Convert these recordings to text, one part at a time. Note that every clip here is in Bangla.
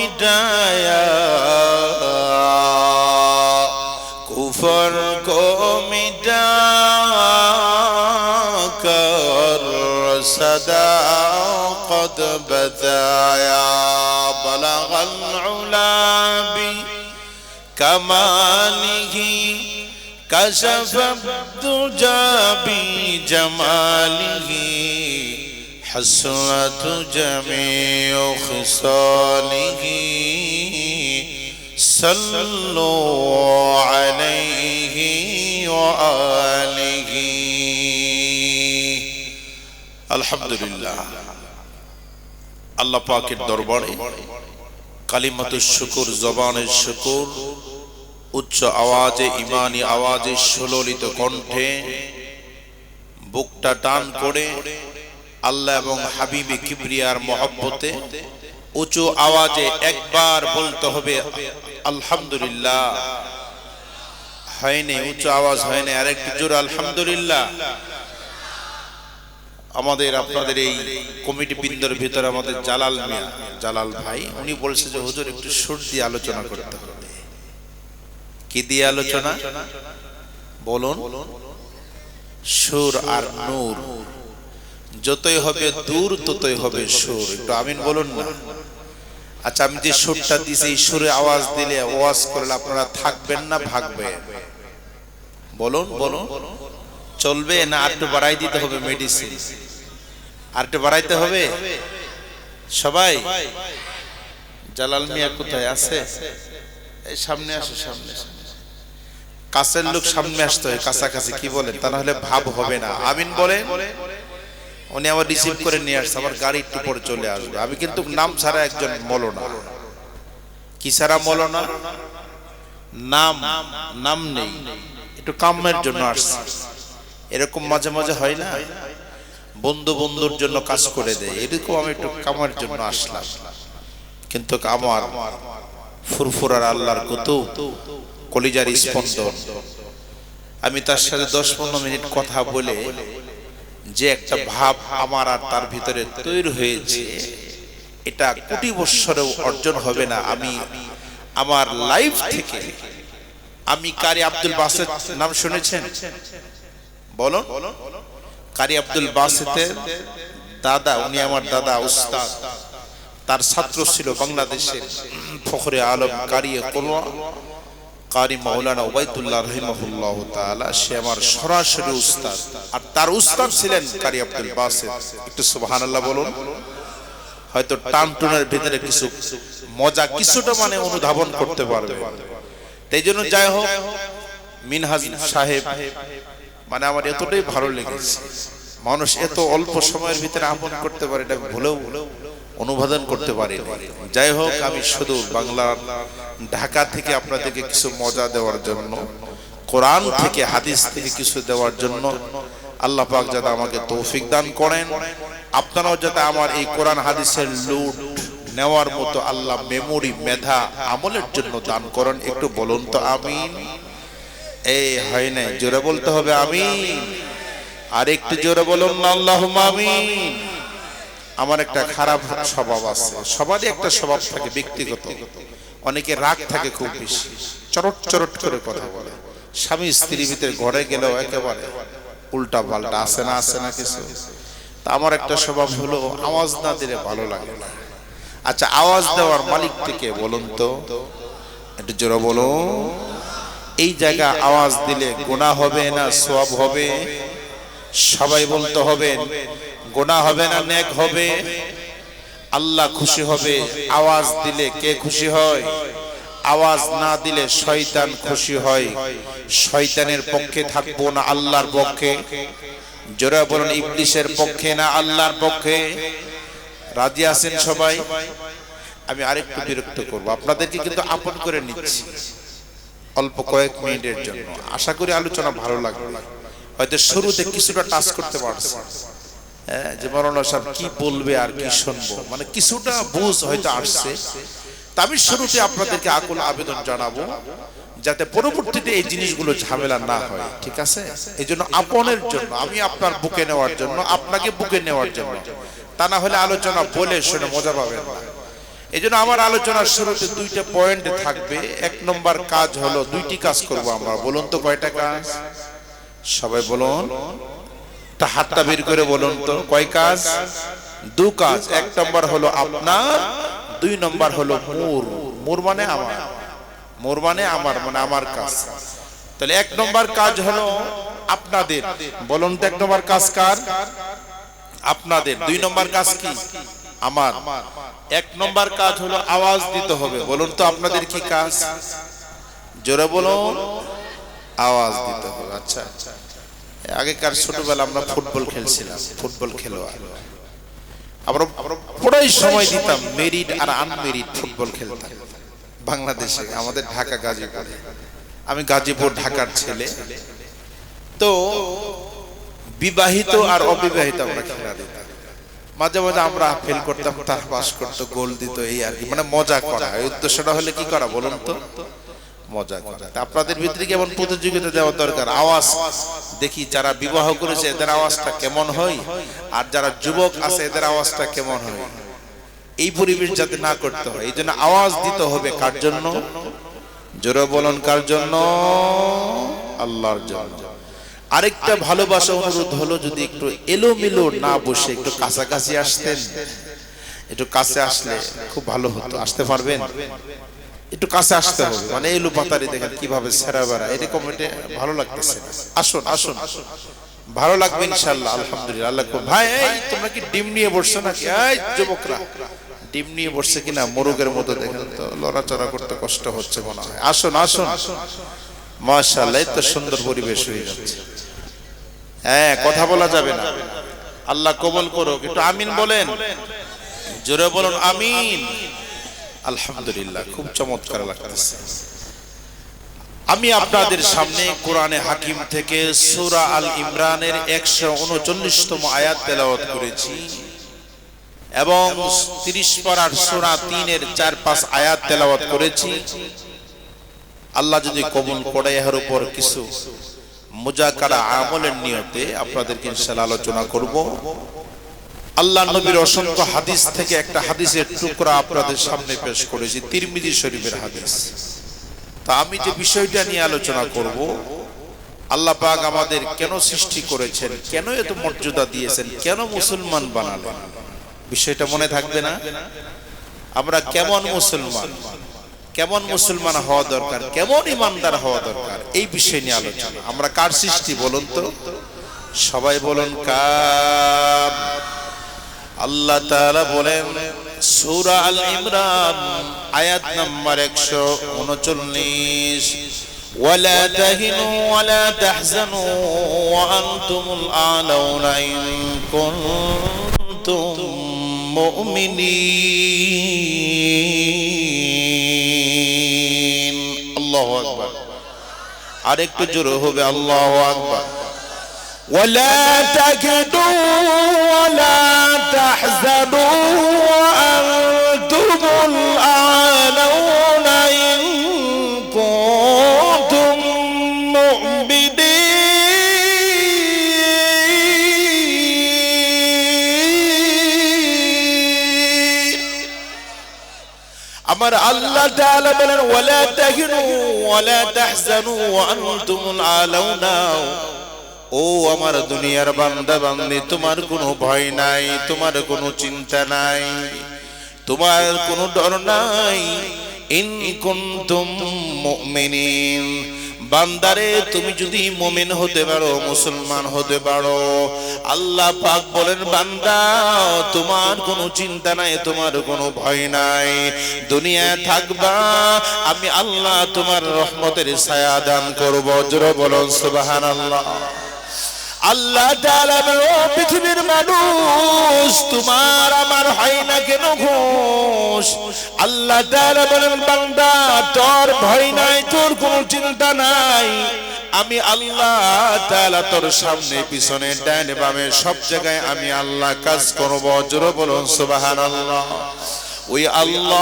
مٹایا کفر کو مٹا کر صدا قد بتایا بلغ العلا بکماله کشف الدجا بجماله حسنة جميع خصاله صلوا عليه وآله الحمد لله আল্লাহ পাকের দরবারে কালিমাত শুকুর জবানের শুকুর উচ্চ আওয়াজে ইমানি আওয়াজে সুললিত কণ্ঠে বুকটা টান করে আল্লাহ এবং হাবিবে কিবরিয়ার মহব্বতে উঁচু আওয়াজে একবার বলতে হবে, আলহামদুলিল্লাহ। হয়নি, উঁচু আওয়াজ হয়নি, আরেকটু জোর, আলহামদুলিল্লাহ। আমাদের আপনাদের এই কমিটি বৃন্দর ভিতরে আমাদের জালাল মিয়া, জালাল ভাই, উনি বলছে যে, হুজুর, একটু সুর দিয়ে আলোচনা করতে হবে। কি দিয়ে আলোচনা? বলুন। সুর আর নূর। যতই হবে দূর, ততই হবে সুর। একটু আমিন বলুন না? আচ্ছা আমি যে সুরটা দিছি, এই সুরে আওয়াজ দিলে আওয়াজ করলে আপনারা থাকবেন না, ভাগবেন? বলুন বলুন। চলবে না, আর বাড়াই দিতে হবে মেডিসিন আর বাড়াইতে হবে? সবাই? জালাল মিয়া কোথায় আছে? এই সামনে আসো, সামনে কাছের লোক সামনে আসতে হয়, কাছাকাছি, কি বলেন? তা না হলে ভাব হবে না। আমিন বলেন? উনি আবার রিসিভ করে নিয়ে আসছে আমার গাড়ি একটু পরে চলে আসবে। আমি কিন্তু নাম ছাড়া একজন মলনা। কি ছাড়া মলনা? নাম নাম নেই। একটু কামের জন্য আসছে। এরকম মাঝে মাঝে হয় না? বন্ধু বন্ধুর জন্য কাজ করে দেয়। এরকম আমি একটু কামের জন্য আসলাম। কিন্তু আমার ফুরফুরার আল্লাহর কত কলিজার স্পন্দন। আমি তার সাথে দশ পনেরো মিনিট কথা বলে যে একটা ভাব আমার আর তার ভিতরে তৈরি হয়েছে, এটা কোটি বৎসরেও অর্জন হবে না। আমি আমার লাইফ থেকে আমি কারি আব্দুল বাসের নাম শুনেছেন? বলুন। কারি আব্দুল বাসেতের দাদা, উনি আমার দাদা, উস্তাদ। তার ছাত্র ছিল বাংলাদেশের ফখরে আলম কারি কোরআন কারি মাওলানা ওবায়দুল্লাহ রহিমাহুল্লাহ তাআলা, সে আমার সরাসরি উস্তাদ। আর তার উস্তাদ ছিলেন কারি আব্দুল বাসেত একটু সুবহানাল্লাহ বলুন। হয়তো টান টুনের ভিতরে কিছু মজা, কিছুটা মানে অনুধাবন করতে পারবে। তাই জন্য যাই হোক, মিনহাজ সাহেব মানে আমার এতটাই ভালো লেগেছে। মানুষ এত অল্প সময়ের ভিতরে আপন করতে পারে, এটা ভুলেও অনুবাদন করতে পারি যাই হোক, আমি শুধু বাংলার ঢাকা থেকে আপনাদেরকে কিছু মজা দেওয়ার জন্য, কোরআন থেকে হাদিস থেকে কিছু দেওয়ার জন্য আল্লাহ পাক যাতে আমাকে তৌফিক দান করেন। আপনারাও যাতে আমার এই কোরআন হাদিসের লুট নেওয়ার মতো আল্লাহ মেমোরি, মেধা আমলের জন্য দান করেন। একটু বলুন তো আমি এই হয় নাই? জোরে বলতে হবে আমি আর একটু জোরে বলুন আল্লাহ আমিন। আমার একটা খারাপ স্বভাব আছে। সবারই একটা স্বভাব থাকে ব্যক্তিগত। অনেকে রাগ থাকে খুব বেশি। চরট চরট করে কথা বলে। স্বামী স্ত্রীর ভিতরে ঘরে গেলেও একেবারে উল্টা পাল্টা আসে না আসে না কিছু। তা আমার একটা স্বভাব হলো আওয়াজ না দিলে ভালো লাগে না। আচ্ছা আওয়াজ দেওয়ার মালিক থেকে বলুন তো? একটু জোরে বলো এই জায়গা আওয়াজ দিলে গোনা হবে না সব হবে? সবাই বলতে হবে। গোনা হবে না, নেক হবে। আল্লাহ খুশি হবে, আওয়াজ দিলে কে খুশি হয়? আওয়াজ না দিলে শয়তান খুশি হয়। শয়তানের পক্ষে থাকব না আল্লাহর পক্ষে। জোরে বলুন, ইবলিশের পক্ষে না আল্লাহর পক্ষে? রাজি আছেন সবাই? আমি আরেকটু বিরক্ত করব। আপনাদেরকে কিন্তু আপন করে নিচ্ছি অল্প কয়েক মিনিটের জন্য। আশা করি আলোচনা ভালো লাগবে। হয়তো শুরুতে কিছুটা টাচ করতে পারছে। যে মরনা সাহেব কি বলবে আর কি শুনব? মানে কিছুটা বুঝ হয়তো আসছে। আমি শুরুতে আপনাদেরকে আকুল আবেদন জানাব যাতে পরবর্তীতে এই জিনিসগুলো ঝামেলা না হয়, ঠিক আছে? এই জন্য আপনের জন্য, আমি আপনার বুকে নেওয়ার জন্য, আপনাকে বুকে নেওয়ার জন্য। তা না হলে আলোচনা বলে শুনে মজা পাবেন না। এই জন্য আমার আলোচনার শুরুতে দুইটা পয়েন্ট থাকবে। এক নম্বর কাজ হলো দুইটি কাজ করব আমরা। বলুন তো কয়টা কাজ? সবাই বলুন। তা হাতটা বের করে বলুন তো, কয় কাজ? দু কাজ। এক নম্বর হলো আপনার, দুই নম্বর হলো মোর। মোর মানে আমার। মোর মানে আমার মানে আমার কাজ। তাহলে এক নম্বর কাজ হলো আপনাদের। বলুন তো এক নম্বর কাজ কার? আপনাদের। দুই নম্বর কাজ কি? আমার। এক নম্বর কাজ হলো আওয়াজ দিতে হবে। বলুন তো আপনাদের কি কাজ? জোরে বলুন। আওয়াজ দিতে হবে। আচ্ছা। আগেকার ছোটবেলা আমরা ফুটবল খেলছিলাম ফুটবল খেলোয়াড়। আমরা পুরাই সময় দিতাম মেরিট আর আনমেরিট ফুটবল খেলতাম বাংলাদেশে আমাদের ঢাকা গাজীপুরে। আমি গাজীপুর ঢাকার ছেলে। তো বিবাহিত আর অবিবাহিত আমরা খেলা দিতাম। মাঝে মাঝে আমরা ফেল করতাম তার পাস করতো গোল দিত এই আর কি। মানে মজা করা। উদ্দেশ্যটা হলে কি করা বলুন তো। মজা করা। আপনাদের ভিতরে কেমন প্রতিযোগিতা দেওয়া দরকার? আওয়াজ দেখি যারা বিবাহ করেছে এদের আওয়াজটা কেমন হয়? আর যারা যুবক আছে এদের আওয়াজটা কেমন হয়? এই পরিবেশ যাতে না করতে হয়। এই জন্য আওয়াজ দিতে হবে কার জন্য? জোরে বলুন কার জন্য? আল্লাহর জন্য। আরেকটা ভালোবাসা অনুরোধ হলো যদি একটু এলোমেলো না বসে একটু কাছাকাছি আসতেন। একটু কাছে আসলে খুব ভালো হতো। আসতে পারবেন। একটু কাছে আসতে হবে। মানে এলো লুপাতারি দেখেন কীভাবে সেরা বেড়া এরকম ভালো লাগতেছে। আসুন আসুন। ভালো লাগবে ইনশাল্লাহ আলহামদুলিল্লাহ। আল্লাহ ভাই, এই তোমরা কি ডিম নিয়ে বসছো নাকি? এই যুবকরা। ডিম নিয়ে বসছে কিনা? মোরগের মতো দেখেন তো, লড়াচড়া করতে কষ্ট হচ্ছে মনে হয়। আসুন আসুন। মাশাআল্লাহ, এই তো সুন্দর পরিবেশ হয়ে যাচ্ছে। হ্যাঁ কথা বলা যাবে না। আল্লাহ কবল করো একটু আমিন বলেন। জোরে বলুন, আমিন। আলহামদুলিল্লাহ খুব চমৎকার লাগতেছে। আমি আপনাদের সামনে কোরআনে হাকিম থেকে সূরা আল ইমরানের একশো উনচল্লিশতম আয়াত তেলাওয়াত করেছি এবং তিরিশ পারার সূরা তিনের চার পাঁচ আয়াত তেলাওয়াত করেছি। আল্লাহ যদি কবুল করে এর উপর কিছু মুজাকারা আমলের নিয়তে আপনাদেরকে ইনশাআল্লাহ আলোচনা করব। আল্লাহ নবীর অসংখ্য হাদিস থেকে একটা হাদিসের টুকরা আপনাদের সামনে পেশ করেছি তিরমিজি শরীফের হাদিস। তা আমি যে বিষয়টা নিয়ে আলোচনা করব আল্লাহ পাক আমাদের কেন সৃষ্টি করেছেন কেন এত মর্যাদা দিয়েছেন কেন মুসলমান বানালেন? বিষয়টা মনে থাকবে না? আমরা কেমন মুসলমান? কেমন মুসলমান হওয়া দরকার? কেমন ইমানদার হওয়া দরকার? এই বিষয় নিয়ে আলোচনা। আমরা কার সৃষ্টি বলুন তো? সবাই বলুন কার আল্লাহ তাআলা বলেন সূরা আল ইমরান আয়াত নাম্বার 139 ولا تهنوا ولا تحزنوا وأنتم الأعلون إن كنتم মুমিনিন আল্লাহু আকবার আরেকটু জোরে হবে আল্লাহু আকবার ولا تكدوا ولا تحزنوا وأنتم الأعلون إن كنتم مؤمنين. أمر الله تعالى بلن ولا تهنوا ولا تحزنوا وأنتم الأعلون. ও আমার দুনিয়ার বান্দা বান্দি, তোমার কোনো ভয় নাই, তোমার কোনো চিন্তা নাই, তোমার কোনো ডর নাই। ইন কুনতুম মুমিনিন, বান্দারে, তুমি যদি মুমিন হতে পারো, মুসলমান হতে পারো, আল্লাহ পাক বলেন, বান্দা, তোমার কোনো চিন্তা নাই, তোমার কোনো ভয় নাই, দুনিয়ায় থাকবা, আমি আল্লাহ তোমার রহমতের ছায়া দান করব। জোরে বলো সুবহানাল্লাহ। আল্লাহ পৃথিবীর মানুষ, তোমার আমার হয় না কেন ঘোষ আল্লাহ বলেন, বান্দা, তোর ভয় নাই, তোর কোনো চিন্তা নাই। আমি আল্লাহ তাআলা তোর সামনে, পিছনে ডাইনে বামে, সব জায়গায় আমি আল্লাহ কাজ করব। জোরে বলুন, সুবহানাল্লাহ। ওই আল্লাহ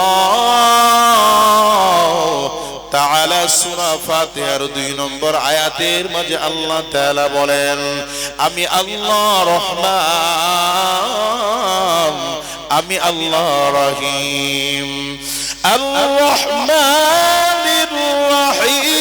তাআলা ফাতিহার 2 নম্বর আয়াতের মাঝে আল্লাহ তাআলা বলেন, আমি আল্লাহ রহমান, আমি আল্লাহ রহিম। আল্লাহ রহমানির রহিম।